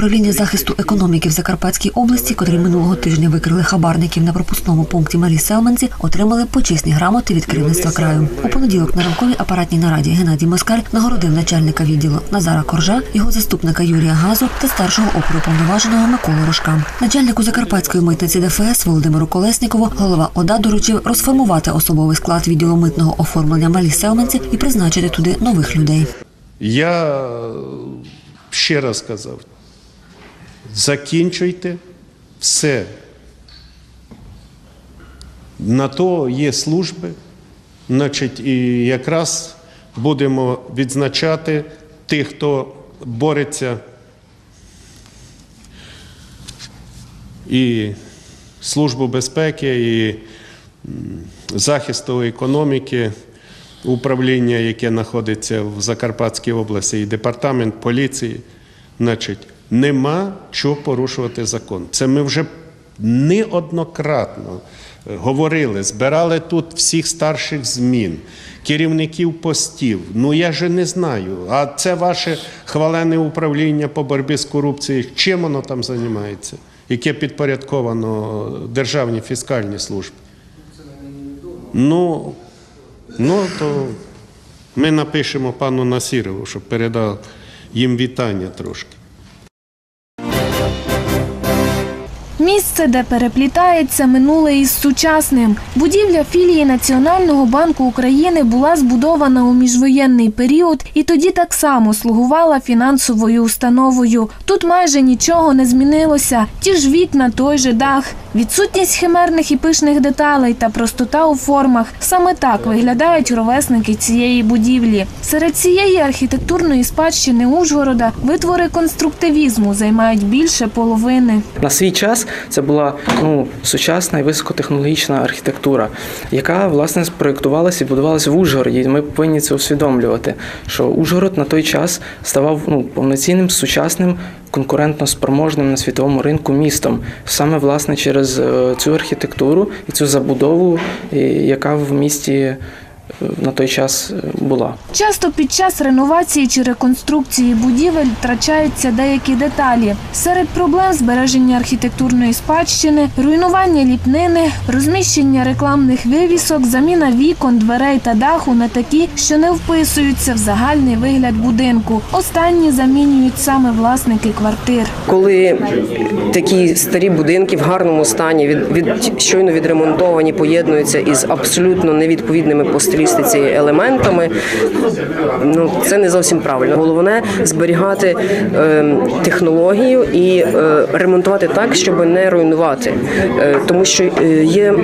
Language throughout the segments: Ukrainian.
Управління захисту економіки в Закарпатській області, котрі минулого тижня викрили хабарників на пропускному пункті Малі Селменці, отримали почесні грамоти від керівництва краю. У понеділок на ранковій апаратній нараді Геннадій Москаль нагородив начальника відділу Назара Коржа, його заступника Юрія Газу та старшого оперуповноваженого Миколу Рожка. Начальнику Закарпатської митниці ДФС Володимиру Колеснікову голова ОДА доручив розформувати особовий склад відділу митного оформлення Малі Селменці і призначити туди нових людей. Я ще раз сказав: закінчуйте все. На то є служби, значить, і якраз будемо відзначати тих, хто бореться і Службу безпеки, і захисту економіки, управління, яке знаходиться в Закарпатській області, і департамент поліції. Значить, нема чого порушувати закон. Це ми вже неоднократно е, говорили, збирали тут всіх старших змін, керівників постів. Ну я же не знаю. А це ваше хвалене управління по боротьбі з корупцією. Чим воно там займається? Яке підпорядковано державній фіскальній службі? Ну, ну то ми напишемо пану Насірову, щоб передав їм вітання трошки. Місце, де переплітається минуле із сучасним. Будівля філії Національного банку України була збудована у міжвоєнний період і тоді так само слугувала фінансовою установою. Тут майже нічого не змінилося. Ті ж вікна, той же дах, відсутність химерних і пишних деталей та простота у формах. Саме так виглядають ровесники цієї будівлі. Серед цієї архітектурної спадщини Ужгорода витвори конструктивізму займають більше половини. На свій час це була ну, сучасна і високотехнологічна архітектура, яка власне спроєктувалася і будувалася в Ужгороді. Ми повинні це усвідомлювати, що Ужгород на той час ставав ну, повноцінним, сучасним, конкурентно спроможним на світовому ринку містом. Саме власне через е, цю архітектуру і цю забудову, яка в місті на той час е, була. Часто під час реновації чи реконструкції будівель втрачаються деякі деталі. Серед проблем збереження архітектурної спадщини, руйнування ліпнини, розміщення рекламних вивісок, заміна вікон, дверей та даху на такі, що не вписуються в загальний вигляд будинку. Останні замінюють саме власники квартир. Коли такі старі будинки в гарному стані від, від щойно відремонтовані, поєднуються із абсолютно невідповідними по стилістиці елементами, ну це не зовсім правильно. Головне зберігати е, технологію і е, ремонтувати так, щоб не руйнувати, е, тому що е, є,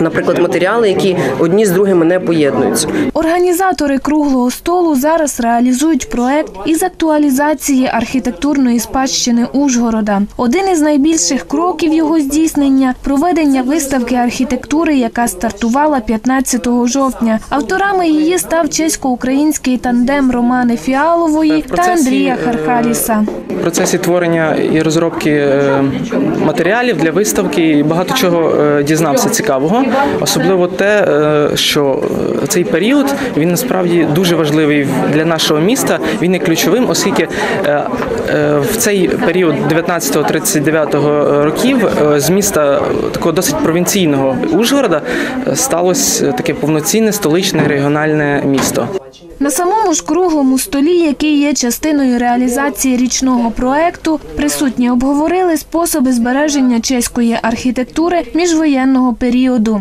наприклад, матеріали, які одні з другими не поєднуються. Організатори круглого столу зараз реалізують проект із актуалізації архітектурної спадщини Ужгорода. Один із найбільших кроків його здійснення проведення виставки архітектури, яка стартувала 15 жовтня. Авторами її став чесько-український тандем Романи Фіалової та Андрія е, Хархаліса. В процесі творення і розробки е, матеріалів для виставки багато чого е, дізнався цікавого, особливо те, е, що е, цей період він насправді дуже важливий для нашого міста. Він є ключовим, оскільки в цей період 19-39 років з міста такого досить провінційного Ужгорода сталося таке повноцінне столичне регіональне місто. На самому ж круглому столі, який є частиною реалізації річного проекту, присутні обговорили способи збереження чеської архітектури міжвоєнного періоду.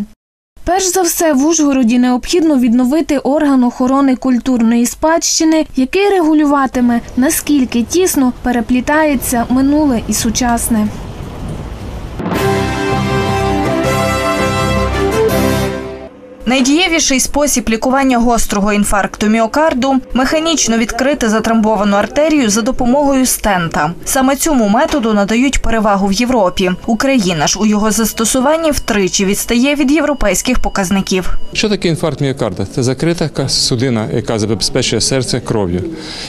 Перш за все, в Ужгороді необхідно відновити орган охорони культурної спадщини, який регулюватиме, наскільки тісно переплітається минуле і сучасне. Найдієвіший спосіб лікування гострого інфаркту міокарду механічно відкрити затрамбовану артерію за допомогою стента. Саме цьому методу надають перевагу в Європі. Україна ж у його застосуванні втричі відстає від європейських показників. Що таке інфаркт міокарда? Це закрита судина, яка забезпечує серце кров'ю.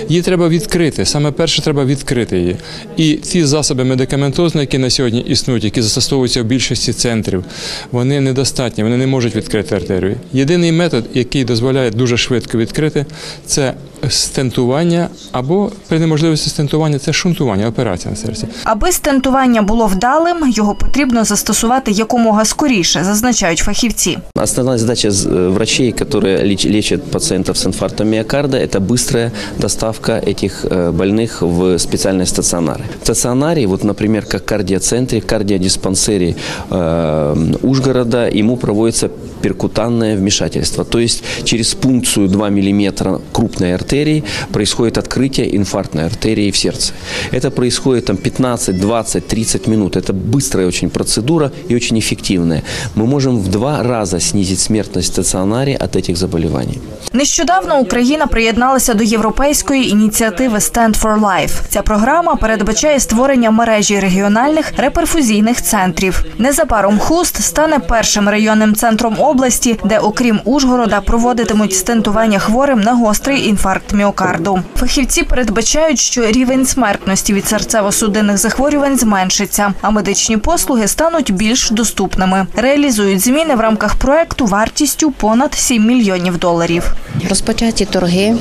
Її треба відкрити. Саме перше треба відкрити її. І ті засоби медикаментозні, які на сьогодні існують, які застосовуються в більшості центрів, вони недостатні, вони не можуть відкрити артерію державі. Єдиний метод, який дозволяє дуже швидко відкрити, це стентування або при неможливості стентування це шунтування, операція на серці. Аби стентування було вдалим, його потрібно застосувати якомога скоріше, зазначають фахівці. Основная задача э, врачей, которые леч- лечат пациентов с инфарктом миокарда, это быстрая доставка этих э, больных в специальные стационары. В стационаре, вот, например, как в кардиоцентре, в кардиодиспансере э, Ужгорода, ему проводится перкутанное вмешательство. То есть через пункцию 2 мм крупной артерии происходит открытие инфарктной артерии в сердце. Это происходит там 15, 20, 30 минут. Это быстрая очень процедура и очень эффективная. Мы можем в два раза снизить смертность в стационаре от этих заболеваний. Нещодавно Україна приєдналася до європейської ініціативи Stand for Life. Ця програма передбачає створення мережі регіональних реперфузійних центрів. Незабаром Хуст стане першим районним центром області, де, окрім Ужгорода, проводитимуть стентування хворим на гострий інфаркт міокарду. Фахівці передбачають, що рівень смертності від серцево-судинних захворювань зменшиться, а медичні послуги стануть більш доступними. Реалізують зміни в рамках проекту вартістю понад 7 мільйонів доларів. Розпочаті торги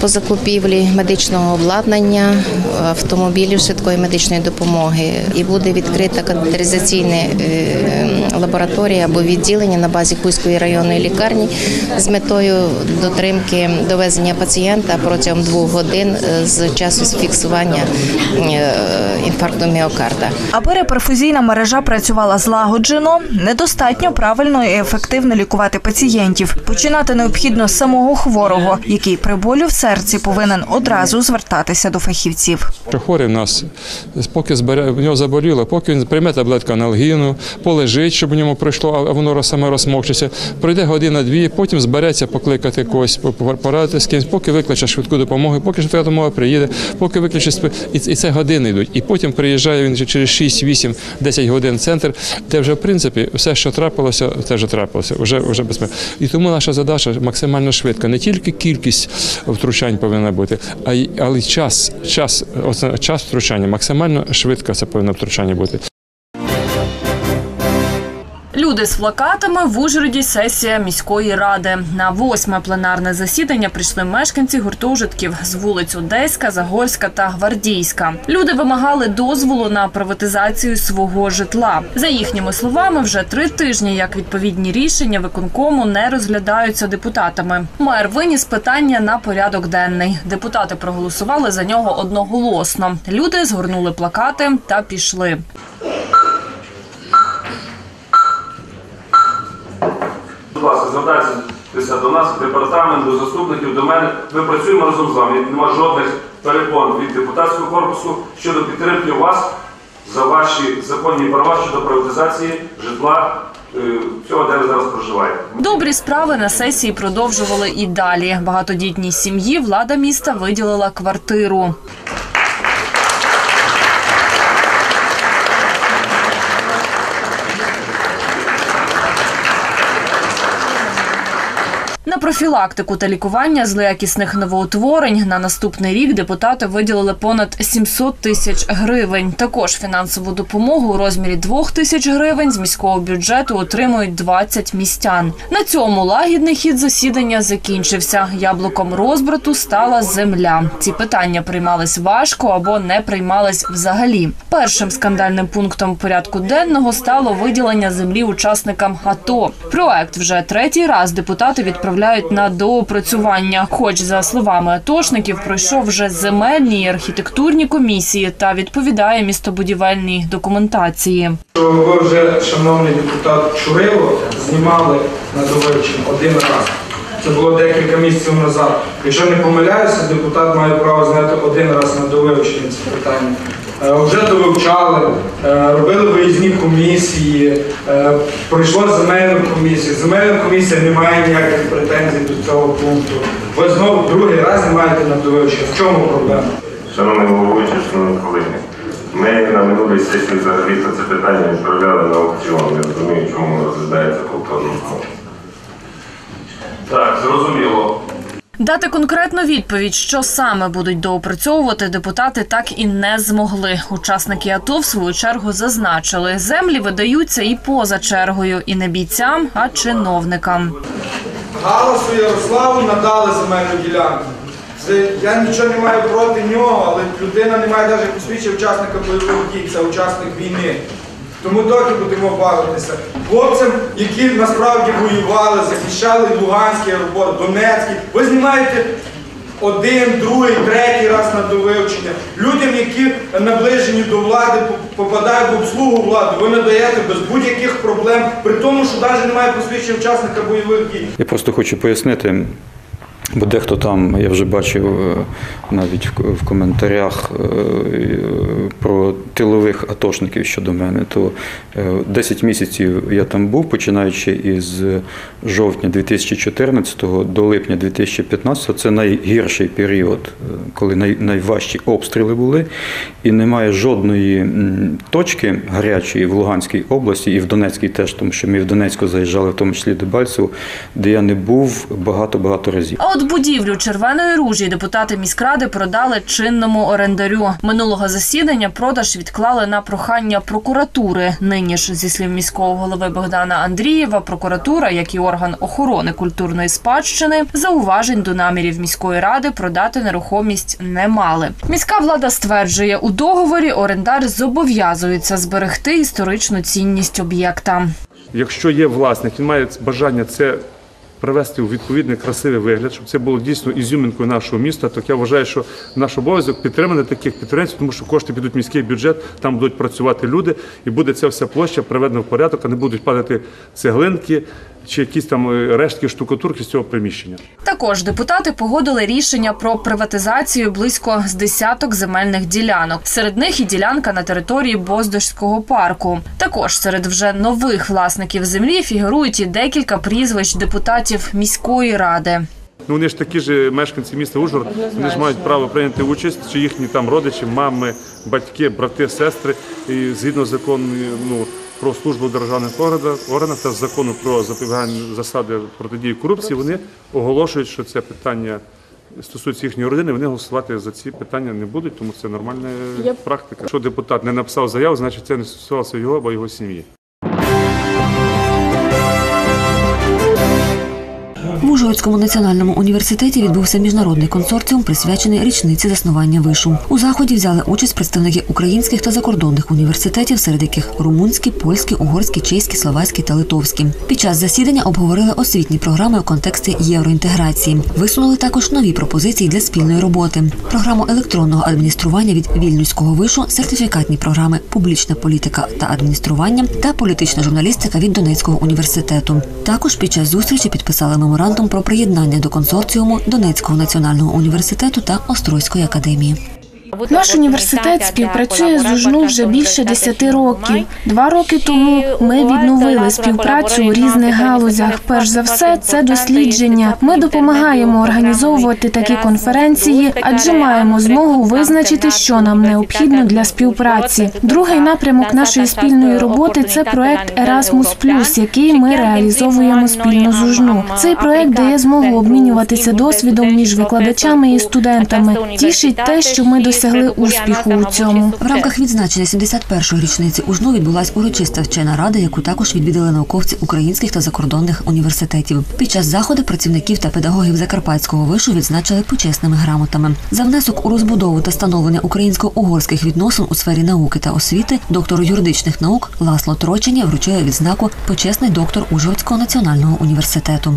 по закупівлі медичного обладнання, автомобілів швидкої медичної допомоги. І буде відкрита катетеризаційна е, лабораторія або відділення на базі Хуйської районної лікарні з метою дотримки довезення пацієнта протягом двох годин е, з часу фіксування е, інфаркту міокарда. Аби реперфузійна мережа працювала злагоджено, недостатньо правильно і ефективно лікувати пацієнтів. Починати необхідно з самого хворого, який при болю в серці повинен одразу звертатися до фахівців. Хворий в нас, поки збере, в нього заболіло, поки він прийме таблетку аналгіну, полежить, щоб у ньому пройшло, а воно саме розмокчиться, пройде година-дві, потім збереться покликати когось, по- по- порадити з кимось, поки викличе швидку допомогу, поки швидка допомога приїде, поки викличе і, це години йдуть. І потім приїжджає він через 6, 8, 10 годин в центр, де вже в принципі все, що трапилося, це вже трапилося, вже, вже безпечно. І тому наша задача максимально швидко. Не тільки кількість втручань повинна бути, а й але час, час, час втручання, максимально швидко це повинно втручання бути. Люди з плакатами в Ужгороді сесія міської ради. На восьме пленарне засідання прийшли мешканці гуртожитків з вулиць Одеська, Загорська та Гвардійська. Люди вимагали дозволу на приватизацію свого житла. За їхніми словами, вже три тижні як відповідні рішення виконкому не розглядаються депутатами. Мер виніс питання на порядок денний. Депутати проголосували за нього одноголосно. Люди згорнули плакати та пішли. Звертайтеся до нас, департамент, до заступників, до мене. Ми працюємо разом з вами. Нема жодних перепон від депутатського корпусу щодо підтримки вас за ваші законні права щодо приватизації житла е, цього, де ви зараз проживаєте. Добрі справи на сесії продовжували і далі. Багатодітній сім'ї влада міста виділила квартиру. Профілактику та лікування злоякісних новоутворень на наступний рік депутати виділили понад 700 тисяч гривень. Також фінансову допомогу у розмірі 2 тисяч гривень з міського бюджету отримують 20 містян. На цьому лагідний хід засідання закінчився. Яблуком розбрату стала земля. Ці питання приймались важко або не приймались взагалі. Першим скандальним пунктом порядку денного стало виділення землі учасникам АТО. Проект вже третій раз депутати відправляють на доопрацювання. Хоч за словами атошників, пройшов вже земельні і архітектурні комісії та відповідає містобудівельній документації. Ви вже, шановний депутат Чурило, знімали на довивчення один раз. Це було декілька місяців назад. Якщо не помиляюся, депутат має право знати один раз на довивчення це питання. Е, Вже довивчали, е, робили виїзні комісії, е, пройшло земельну комісію. Земельна комісія не має ніяких претензій до цього пункту. Ви знову другий раз знімаєте на довивчення. В чому проблема? Шановний головуючий, шановні колеги, ми на минулій сесії взагалі це питання відправляли на аукціон. Я розумію, чому розглядається повторно. Так, зрозуміло. Дати конкретну відповідь, що саме будуть доопрацьовувати, депутати так і не змогли. Учасники АТО в свою чергу зазначили, землі видаються і поза чергою, і не бійцям, а чиновникам. Галасу Ярославу надали земельну ділянку. Я нічого не маю проти нього, але людина не має навіть посвідчення учасника бойових дій, це учасник війни. Тому доки будемо бавитися. Хлопцям, які насправді воювали, захищали Луганський аеропорт, Донецький, ви знімаєте один, другий, третій раз на довивчення. Людям, які наближені до влади, попадають в обслугу влади, ви надаєте без будь-яких проблем, при тому, що навіть немає посвідчення учасника бойових дій. Я просто хочу пояснити, бо дехто там, я вже бачив е, навіть в коментарях е, е, про тилових атошників щодо мене, то е, 10 місяців я там був, починаючи із жовтня 2014 до липня 2015. Це найгірший період, коли найважчі обстріли були, і немає жодної точки гарячої в Луганській області і в Донецькій теж, тому що ми в Донецьку заїжджали, в тому числі до Бальцеву, де я не був багато-багато разів. От будівлю Червоної ружі депутати міськради продали чинному орендарю. Минулого засідання продаж відклали на прохання прокуратури. Нині ж, зі слів міського голови Богдана Андрієва, прокуратура, як і орган охорони культурної спадщини, зауважень до намірів міської ради продати нерухомість не мали. Міська влада стверджує, у договорі орендар зобов'язується зберегти історичну цінність об'єкта. Якщо є власник, він має бажання це привести у відповідний красивий вигляд, щоб це було дійсно ізюминкою нашого міста. Так я вважаю, що наш обов'язок підтримати таких підприємців, тому що кошти підуть в міський бюджет, там будуть працювати люди, і буде ця вся площа приведена в порядок, а не будуть падати цеглинки чи якісь там е, рештки штукатурки з цього приміщення. Також депутати погодили рішення про приватизацію близько з десяток земельних ділянок. Серед них і ділянка на території Боздожського парку. Також серед вже нових власників землі фігурують і декілька прізвищ депутатів міської ради. Ну вони ж такі ж мешканці міста Ужгород, вони ж мають право прийняти участь, чи їхні там родичі, мами, батьки, брати, сестри, і згідно закону ну, про службу державних органів та закону про запобігання засади протидії корупції, вони оголошують, що це питання стосується їхньої родини, вони голосувати за ці питання не будуть, тому це нормальна практика. Якщо депутат не написав заяву, значить це не стосувалося його або його сім'ї. Ужгородському національному університеті відбувся міжнародний консорціум, присвячений річниці заснування вишу. У заході взяли участь представники українських та закордонних університетів, серед яких румунські, польські, угорські, чеські, словацькі та литовські. Під час засідання обговорили освітні програми у контексті євроінтеграції. Висунули також нові пропозиції для спільної роботи: програму електронного адміністрування від вільнюського вишу, сертифікатні програми Публічна політика та адміністрування та політична журналістика від Донецького університету. Також під час зустрічі підписали меморандум про приєднання до консорціуму Донецького національного університету та Острозької академії. Наш університет співпрацює з УЖНУ вже більше 10 років. Два роки тому ми відновили співпрацю у різних галузях. Перш за все, це дослідження. Ми допомагаємо організовувати такі конференції, адже маємо змогу визначити, що нам необхідно для співпраці. Другий напрямок нашої спільної роботи це проект Erasmus+, який ми реалізовуємо спільно з УЖНУ. Цей проект дає змогу обмінюватися досвідом між викладачами і студентами. Тішить те, що ми досягли успіху у цьому. В рамках відзначення 71-ї річниці УЖНУ відбулась урочиста вчена рада, яку також відвідали науковці українських та закордонних університетів. Під час заходу працівників та педагогів Закарпатського вишу відзначили почесними грамотами. За внесок у розбудову та становлення українсько-угорських відносин у сфері науки та освіти доктору юридичних наук Ласло Трочені вручує відзнаку почесний доктор Ужгородського національного університету.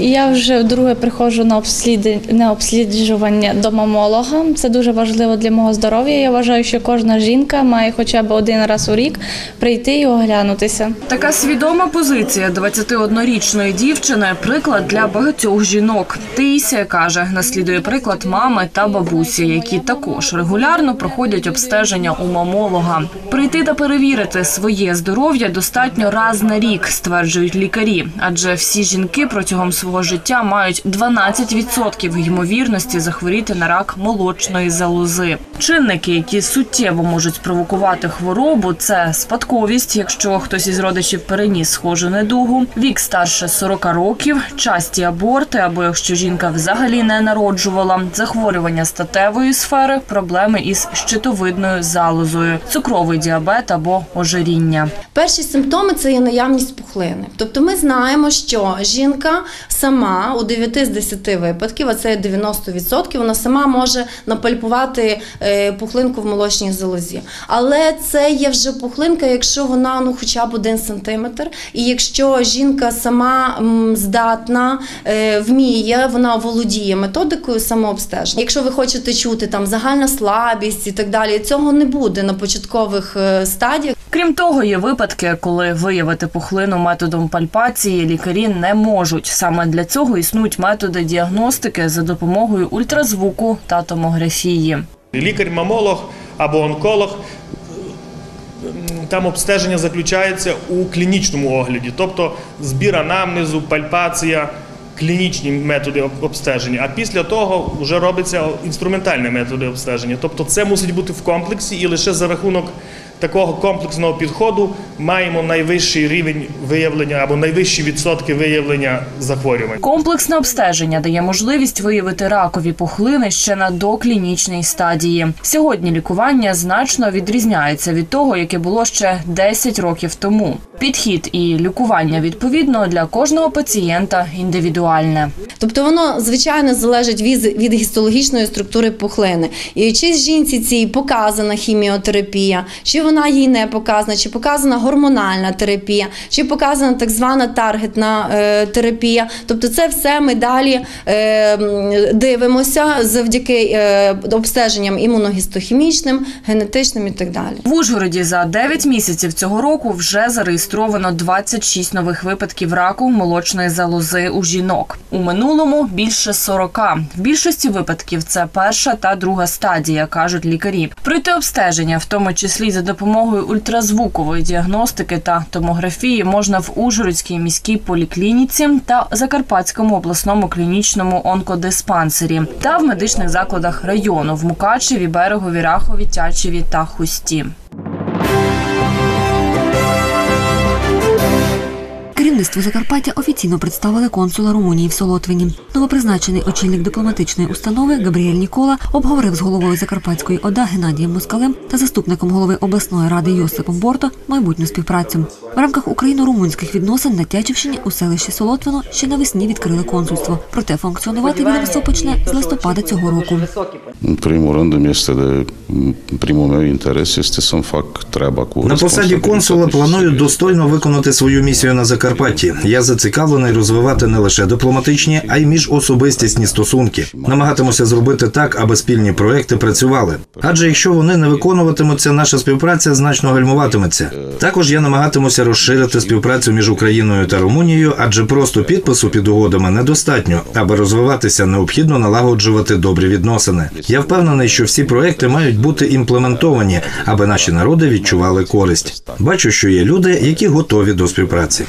Я вже вдруге приходжу на обслід... на обсліджування до мамолога. Це дуже важливо для мого здоров'я. Я вважаю, що кожна жінка має хоча б один раз у рік прийти і оглянутися. Така свідома позиція 21-річної дівчини приклад для багатьох жінок. Таїсія каже, наслідує приклад мами та бабусі, які також регулярно проходять обстеження у мамолога. Прийти та перевірити своє здоров'я достатньо раз на рік, стверджують лікарі, адже всі жінки протягом свого свого життя мають 12% ймовірності захворіти на рак молочної залози. Чинники, які суттєво можуть спровокувати хворобу, це спадковість, якщо хтось із родичів переніс схожу недугу, вік старше 40 років, часті аборти або якщо жінка взагалі не народжувала, захворювання статевої сфери, проблеми із щитовидною залозою, цукровий діабет або ожиріння. Перші симптоми це є наявність пухлини. Тобто ми знаємо, що жінка сама у 9 з 10 випадків, а це 90%, вона сама може напальпувати е, пухлинку в молочній залозі. Але це є вже пухлинка, якщо вона ну, хоча б один сантиметр. І якщо жінка сама здатна, е, вміє, вона володіє методикою самообстеження. Якщо ви хочете чути там загальна слабість і так далі, цього не буде на початкових е, стадіях. Крім того, є випадки, коли виявити пухлину методом пальпації лікарі не можуть. Саме для цього існують методи діагностики за допомогою ультразвуку та томографії. Лікар-мамолог або онколог. Там обстеження заключається у клінічному огляді, тобто збір анамнезу, пальпація, клінічні методи обстеження. А після того вже робиться інструментальні методи обстеження. Тобто це мусить бути в комплексі, і лише за рахунок такого комплексного підходу маємо найвищий рівень виявлення або найвищі відсотки виявлення захворювань. Комплексне обстеження дає можливість виявити ракові пухлини ще на доклінічній стадії. Сьогодні лікування значно відрізняється від того, яке було ще 10 років тому. Підхід і лікування відповідно для кожного пацієнта індивідуальне. Тобто воно звичайно залежить від, від гістологічної структури пухлини. І чи жінці цій показана хіміотерапія, чи вона їй не показана, чи показана гормональна терапія, чи показана так звана таргетна е, терапія. Тобто, це все ми далі е, дивимося завдяки е, обстеженням імуногістохімічним, генетичним і так далі. В Ужгороді за 9 місяців цього року вже зареєстровано 26 нових випадків раку молочної залози у жінок. У минулому більше 40. В більшості випадків це перша та друга стадія, кажуть лікарі. Пройти обстеження, в тому числі за допомогою ультразвукової діагностики та томографії, можна в Ужгородській міській поліклініці та Закарпатському обласному клінічному онкодиспансері та в медичних закладах району в Мукачеві, Берегові, Рахові, Тячеві та Хусті. Керівництво Закарпаття офіційно представили консула Румунії в Солотвині. Новопризначений очільник дипломатичної установи Габріель Нікола обговорив з головою Закарпатської ОДА Геннадієм Москалем та заступником голови обласної ради Йосипом Борто майбутню співпрацю. В рамках україно-румунських відносин на Тячівщині у селищі Солотвино ще навесні відкрили консульство. Проте функціонувати відомство почне з листопада цього року. În primul rând îmi este de primul meu interes este să-mi fac treaba cu На посаді консула планую достойно виконати свою місію на Закарпатті. Я зацікавлений розвивати не лише дипломатичні, а й міжособистісні стосунки. Намагатимуся зробити так, аби спільні проекти працювали. Адже якщо вони не виконуватимуться, наша співпраця значно гальмуватиметься. Також я намагатимуся розширити співпрацю між Україною та Румунією, адже просто підпису під угодами недостатньо. Аби розвиватися, необхідно налагоджувати добрі відносини. Я впевнений, що всі проекти мають бути імплементовані, аби наші народи відчували користь. Бачу, що є люди, які готові до співпраці.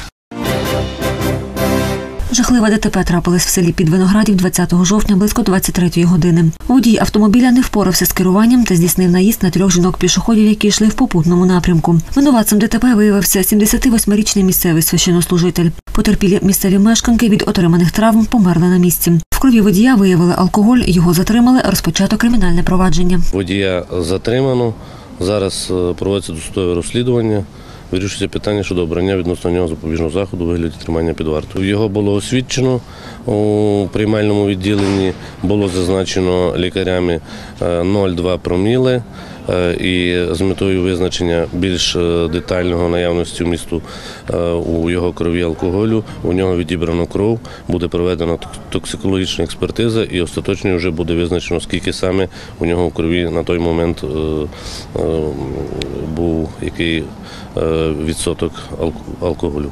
Жахливе ДТП трапилось в селі під Виноградів 20 жовтня близько 23 години. Водій автомобіля не впорався з керуванням та здійснив наїзд на трьох жінок-пішоходів, які йшли в попутному напрямку. Винуватцем ДТП виявився 78-річний місцевий священнослужитель. Потерпілі місцеві мешканки від отриманих травм померли на місці. В крові водія виявили алкоголь, його затримали, розпочато кримінальне провадження. Водія затримано. Зараз е, проводиться досудове розслідування. Вирішується питання щодо обрання відносно нього запобіжного заходу у вигляді тримання під вартою. Його було освідчено у приймальному відділенні, було зазначено лікарями е, 0,2 проміли. Е, І з метою визначення більш е, детального наявності вмісту е, у його крові алкоголю, у нього відібрано кров, буде проведена токсикологічна експертиза і остаточно вже буде визначено, скільки саме у нього в крові на той момент був який відсоток алкоголю.